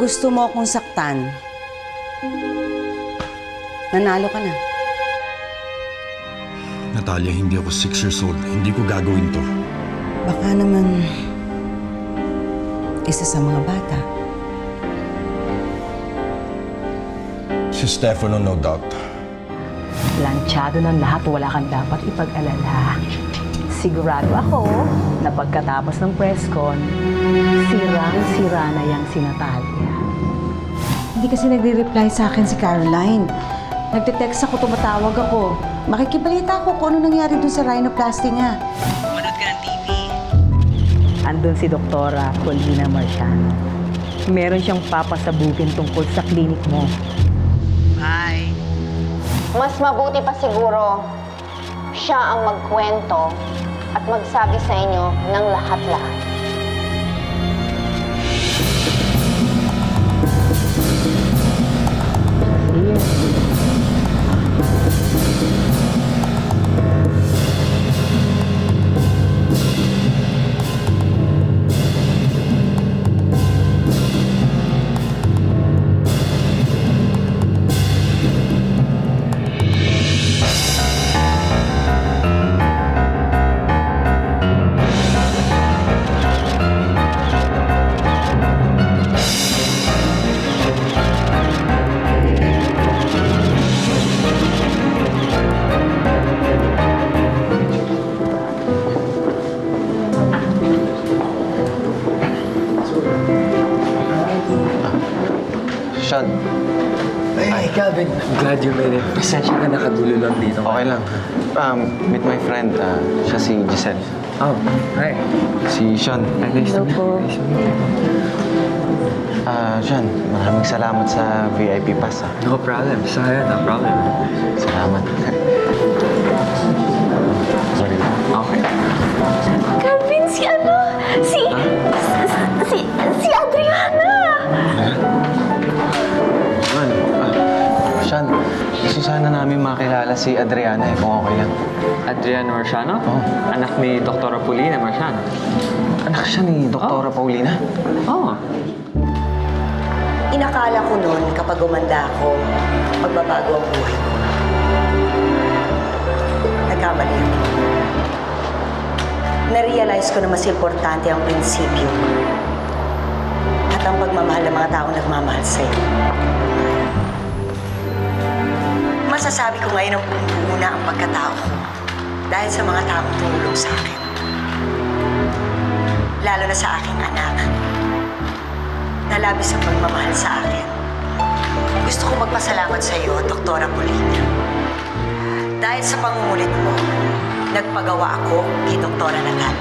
gusto mo akong saktan, nanalo ka na. Natalia, hindi ako six years old. Hindi ko gagawin to. Baka naman isa sa mga bata. Si Stefano, no doubt. Planchado ng lahat, wala kang dapat ipag-alala. Sigurado ako na pagkatapos ng press con, sirang-sira na yang si Natalia. Hindi kasi nagre-reply sa akin si Caroline. Nagte-text ako, tumatawag ako. Makikibalita ako kung ano nangyari dun sa rhinoplasty niya. Andun si Doktora Colina Marciano. Meron siyang papasabugin tungkol sa klinik mo. Mas mabuti pa siguro siya ang magkwento at magsabi sa inyo ng lahat-lahat. Sean, Ay, Calvin. I'm glad you made it. Pasensya ka nakagulo lang dito. okay lang. Um, meet my friend. Uh, siya si Giselle. Oh, hi. Si Sean. Hi, nice to meet you. Nice to meet you. Ah, Sean, maraming salamat sa VIP pass. ah. No problem. Saya, no problem. Salamat. Sorry. Okay. Calvin, si ano? Si... Si... Si namin makilala si Adriana eh, kung okay lang. Adriana Marciano? Oo. Anak ni Dr. Polina Marciano. Anak siya ni Doktora Paulina. Oh. Inakala ko noon kapag umanda ako, magbabago ang buhay ko. Nagkamali ako. Na-realize ko na mas importante ang prinsipyo at ang pagmamahal ng mga taong nagmamahal sa'yo. Masasabi ko ngayon ang buong na ang pagkatao ko dahil sa mga taong tumulong sa akin. Lalo na sa aking anak na labis ang pagmamahal sa akin. Gusto ko magpasalamat sa iyo, Doktora Polina. Dahil sa pangungulit mo, nagpagawa ako kay Doktora Natal.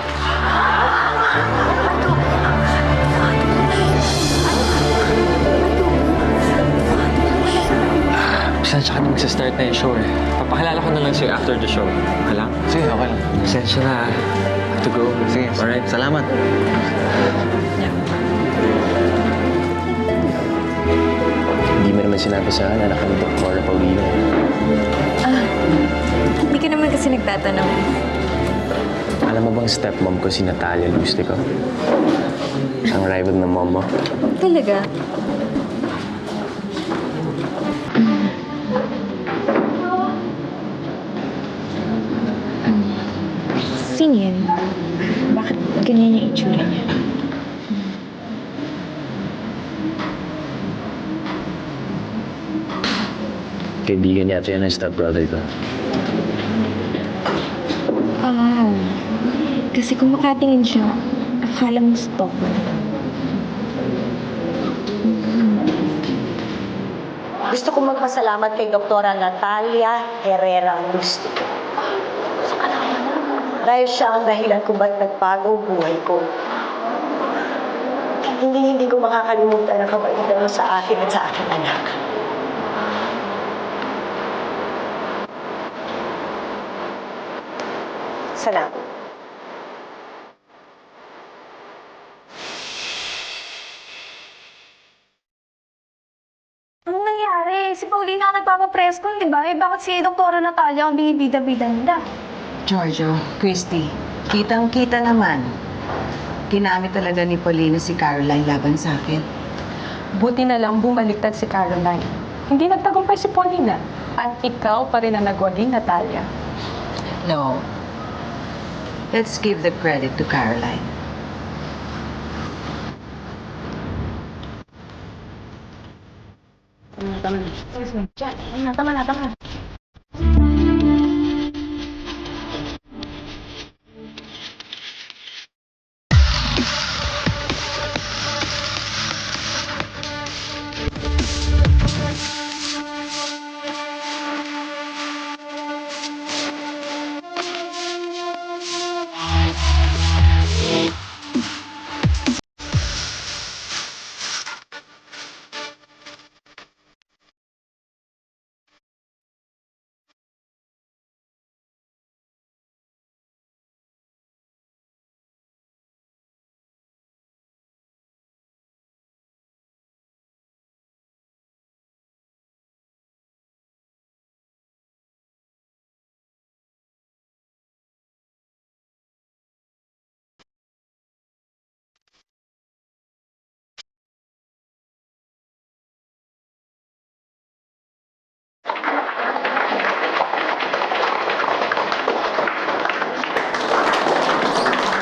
Pasensya ka na magsa-start na yung show eh. Papakilala ko na lang sa'yo after the show. Okay lang? Sige, okay lang. Pasensya na. Have to go. Sige, Alright. salamat. Hindi mo naman sinabi sa akin, anak ni Dr. Paulina. Hindi ka naman kasi nagtatanong. Alam mo bang stepmom ko si Natalia Lustico? Ang rival ng mom mo. Talaga? Yan? Bakit ganyan yung itsura niya? Kaibigan niya ito yan ng stepbrother ko. Ah, kasi kung makatingin siya, akala mo stalker. Gusto ko magpasalamat kay Doktora Natalia Herrera Lustico. Dahil siya ang dahilan kung ba't nagbago buhay ko. Hindi hindi ko makakalimutan ang kabaitan mo sa akin at sa aking anak. Salamat. Anong nangyari? Si Paulina ang nagpapapress ko, di ba? Eh, bakit si Doktora Natalia ang binibida-bida nila? Giorgio, Christy, kitang-kita naman. Ginamit talaga ni Paulina si Caroline laban sa akin. Buti na lang bumaliktad si Caroline. Hindi nagtagumpay si Paulina. At ikaw pa rin ang nagwagi, Natalia. No. Let's give the credit to Caroline. Tama na. Tama na, tama na.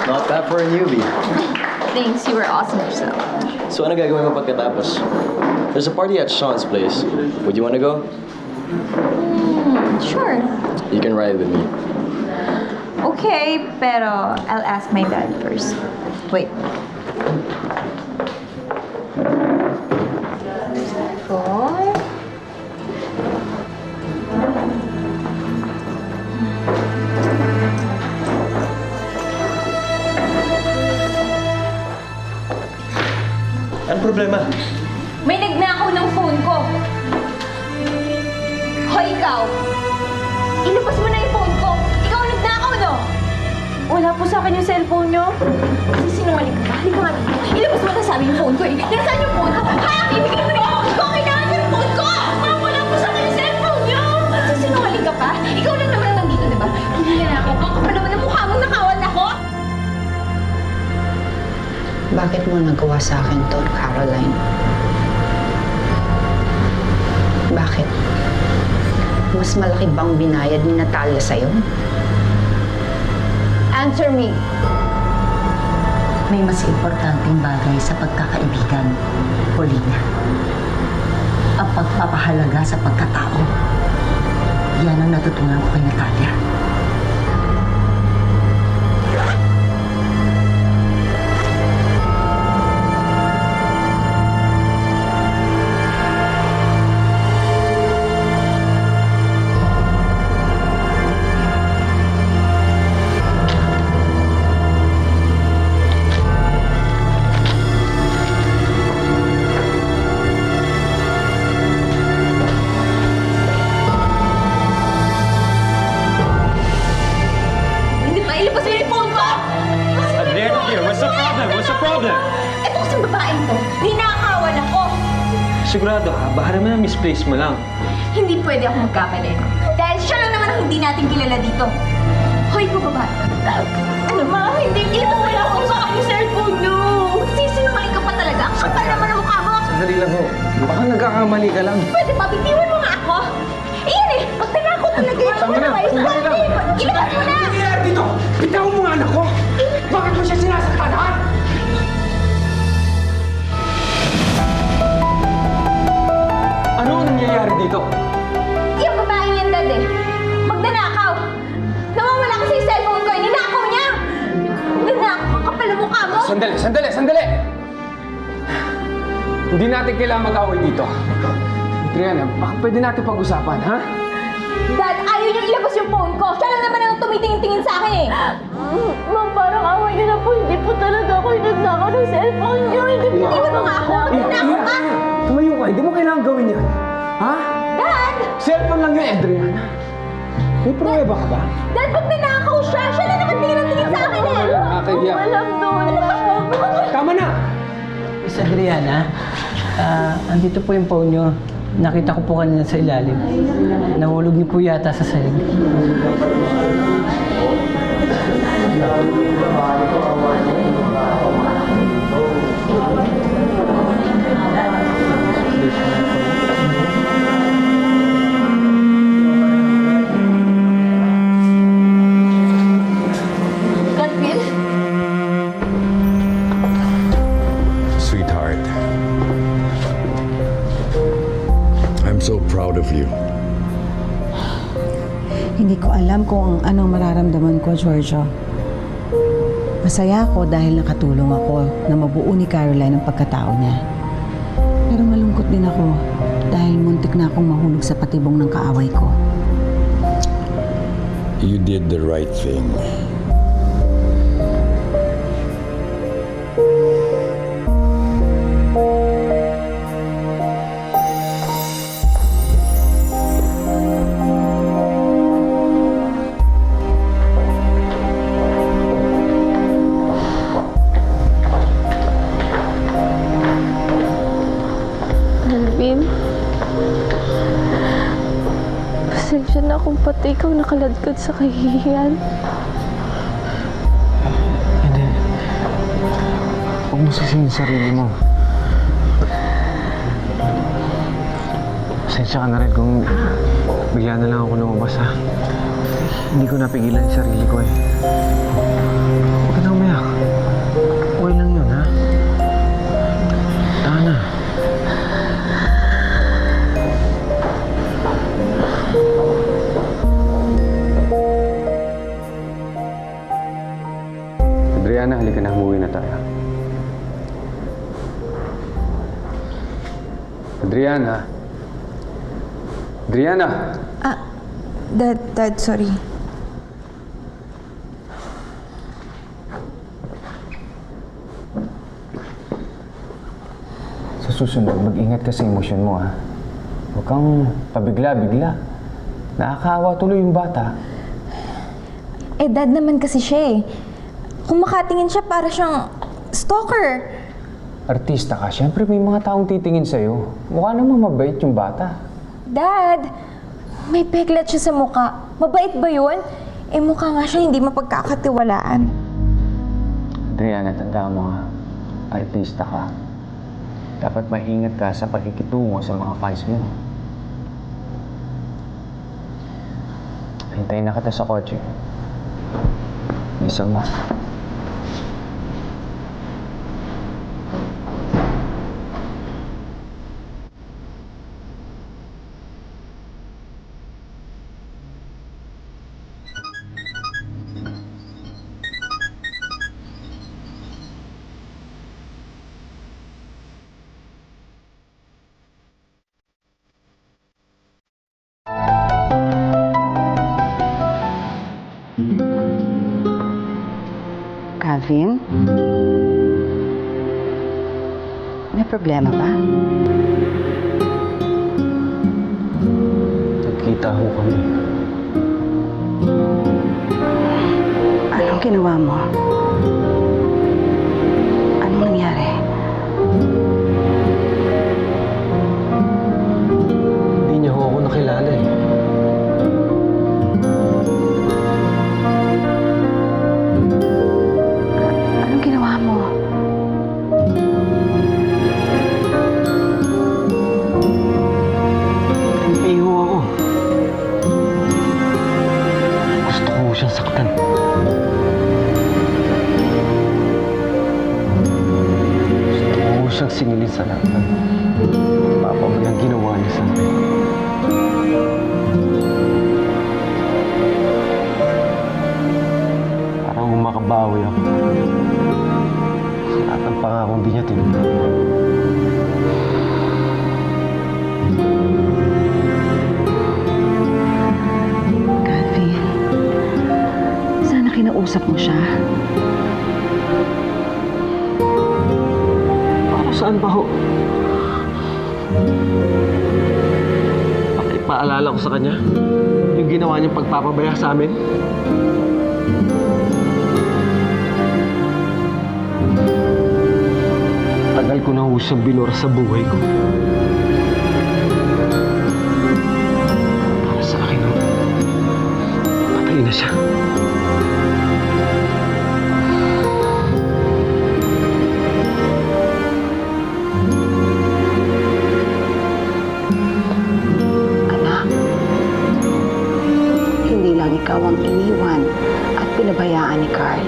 Not bad for a newbie. Thanks, you were awesome yourself. So ano gagawin mo pagkatapos? There's a party at Sean's place. Would you wanna go? Sure. You can ride with me. Okay, pero I'll ask my dad first. Wait. Problema? May nagnakaw ng phone ko. Hoy, ikaw! Ilabas mo na yung phone ko! Ikaw ang nagnakaw, no? Wala po sa akin yung cellphone nyo. Sisinungaling ka? Halika nga dito. Ilabas mo na sabi yung phone ko eh. Nasaan yung phone ko? Ha? Ibigay Bakit mo nagawa sa akin to, Caroline? Bakit? Mas malaki bang binayad ni Natalia sa'yo? Answer me. May mas importanteng bagay sa pagkakaibigan, Paulina. Ang pagpapahalaga sa pagkatao. Yan ang natutunan ko kay Natalia. Problem? What's the problem? Ito kasing babaeng to. Ninakawan ako. Sigurado ka, baka naman misplace mo lang. Hindi pwede ako magkamali. Dahil siya lang naman ang hindi natin kilala dito. Hoy, bumaba. Ano ma? Hindi. Mo na ako sa aking cellphone nyo. Sisinungaling ka pa talaga. Ang kapal naman ang mukha mo. Sandali lang ho. Baka nagkakamali ka lang. Pwede ba? Bitiwan mo nga ako. Iyan eh. Pag yun. Tama na. Ilabas mo na. dito! Bitawan mo nga anak ko! Bakit mo siya sinasaktan, ha? Ang nangyayari dito? Yung babaeng yan, dad eh. Magnanakaw. Nawawala kasi cellphone ko. Ninakaw niya. Ninakaw. Ang kapal ang mukha mo. Sandali, sandali, sandali! Hindi natin kailangan mag-away dito. Triana, baka pwede natin pag-usapan, ha? Dad, ayaw niyang ilabas yung phone ko. Siya lang naman ang tumitingin-tingin sa akin eh. Ma'am, parang away niyo na po. Hindi po talaga ako yung nagnakaw ng cellphone niyo. Hindi po. Iwan mo nga ako. Nagnakaw ka. Tumayo ka, hindi mo kailangan gawin yan. Ha? Dad! Cellphone lang yun, Adriana. May pruweba ka ba? Dad, pag nanakaw siya, siya lang naman tingin-tingin sa akin eh. Nakakahiya. Walang doon. Tama na! Miss Adriana, ah, andito po yung phone nyo. Nakita ko po kanina sa ilalim. Nahulog niyo po yata sa so proud of you. Hindi ko alam kung ang anong mararamdaman ko, Giorgio. Masaya ako dahil nakatulong ako na mabuo ni Caroline ang pagkatao niya. Pero malungkot din ako dahil muntik na akong mahulog sa patibong ng kaaway ko. You did the right thing. Kung pati ikaw nakaladkad sa kahihiyan. Hindi. Huwag mo sisihin sarili mo. Pasensya ka na rin kung bigla na lang ako lumabas ha. Hindi ko napigilan yung sarili ko eh. Adriana. Adriana! Ah, Dad, Dad, sorry. Sa susunod, mag-ingat ka sa emosyon mo ha. Huwag kang pabigla-bigla. Nakakaawa tuloy yung bata. Eh, Dad naman kasi siya eh. Kung makatingin siya, para siyang stalker. Artista ka, syempre may mga taong titingin sa'yo. Mukha namang mabait yung bata. Dad, may peklat siya sa muka. Mabait ba yun? Eh, mukha nga siya hindi mapagkakatiwalaan. Adriana, tanda mo ha. Artista ka. Dapat maingat ka sa pakikitungo sa mga fans mo. Hintayin na kita sa kotse. Isa mo. Calvin? May problema ba? Nagkita ho kami. Anong ginawa mo? Anong nangyari? Siyang singilin sa lahat ng papabayang ginawa niya sa akin. Parang umakabawi ako. Lahat ng pangakong di niya tinupad. Calvin, sana kinausap mo siya. Saan ba ho? Pakipaalala ko sa kanya yung ginawa niyang pagpapabaya sa amin. Tagal ko na ho siyang binura sa buhay ko. Para sa akin ho, patay na siya. Lang ikaw ang iniwan at pinabayaan ni Carl.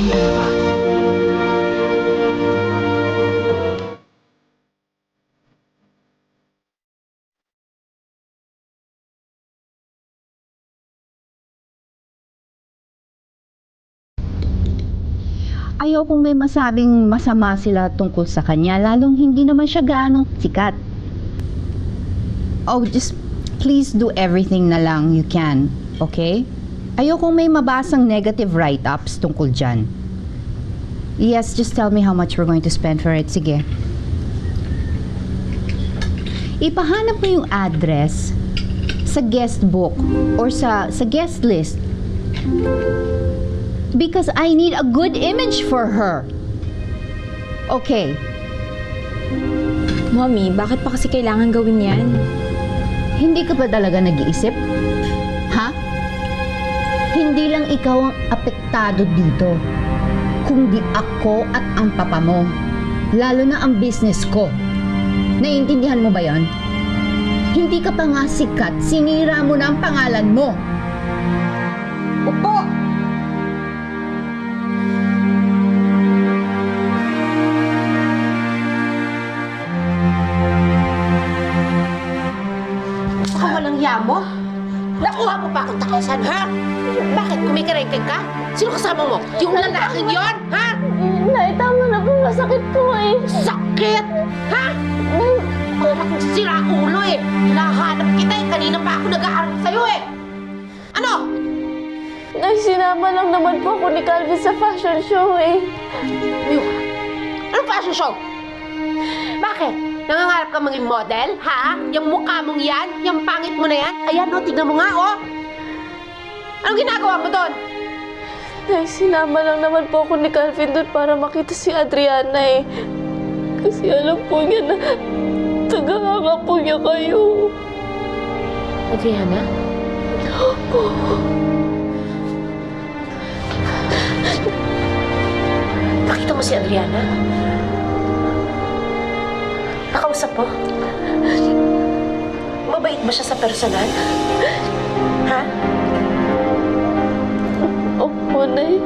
Ayaw kong may masabing masama sila tungkol sa kanya, lalong hindi naman siya gaanong sikat. Oh, just please do everything na lang you can, okay? Ayaw kong may mabasang negative write-ups tungkol dyan. Yes, just tell me how much we're going to spend for it. Sige. Ipahanap mo yung address sa guest book or sa sa guest list because I need a good image for her. Okay. Mommy, bakit pa kasi kailangan gawin yan? Hindi ka ba talaga nag-iisip? Hindi lang ikaw ang apektado dito, kundi ako at ang papa mo. Lalo na ang business ko. Naiintindihan mo ba yon? Hindi ka pa nga sikat, sinira mo na ang pangalan mo. Upo! Mo pa akong takasan, ha? Bakit? Kumikarengkeng ka? Sino kasama mo? Yung lalaking yon, ha? Nay, tama na po. Masakit po eh. Sakit! Ha? Para kong sira ulo eh. Hinahanap kita eh. Kanina pa ako nag-aaral sa'yo eh. Ano? Nay, sinama lang naman po ako ni Calvin sa fashion show eh. Yung, anong fashion show? Bakit? Nangangarap ka maging model, ha? Yung mukha mong yan? Yung pangit mo na yan? Ayan, oh, tignan mo nga, oh. Anong ginagawa mo doon? Nay, sinama lang naman po ako ni Calvin doon para makita si Adriana eh. Kasi alam po niya na tagahanga po niya kayo. Adriana? Opo. Nakita mo si Adriana? Nakausap mo? Mabait ba siya sa personal? Ha? Opo, Nay.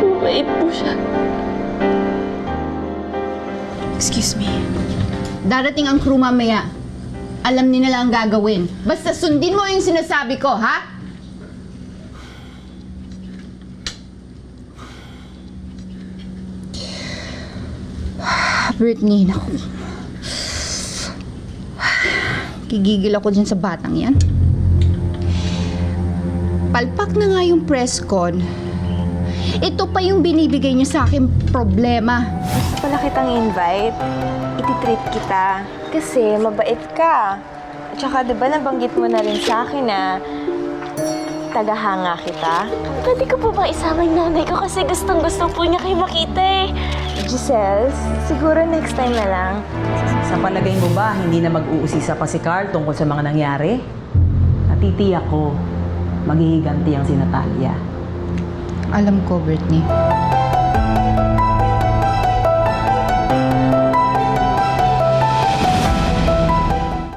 Mabait po siya. Excuse me. Darating ang crew mamaya. Alam nila lang ang gagawin. Basta sundin mo yung sinasabi ko, ha? Brittany, naku. Gigigil ako dyan sa batang yan. Palpak na nga yung press con. Ito pa yung binibigay niya sa akin problema. Gusto pala kitang invite. Ititreat kita. Kasi mabait ka. At saka di ba nabanggit mo na rin sa akin na tagahanga kita? Pwede ko po bang isama yung nanay ko kasi gustong gusto po niya kayo makita eh. Giselle, siguro next time na lang. Sa palagay mo ba, hindi na mag-uusisa pa si Carl tungkol sa mga nangyari? Natitiyak ko, maghihiganti ang si Natalia. Alam ko, Brittany.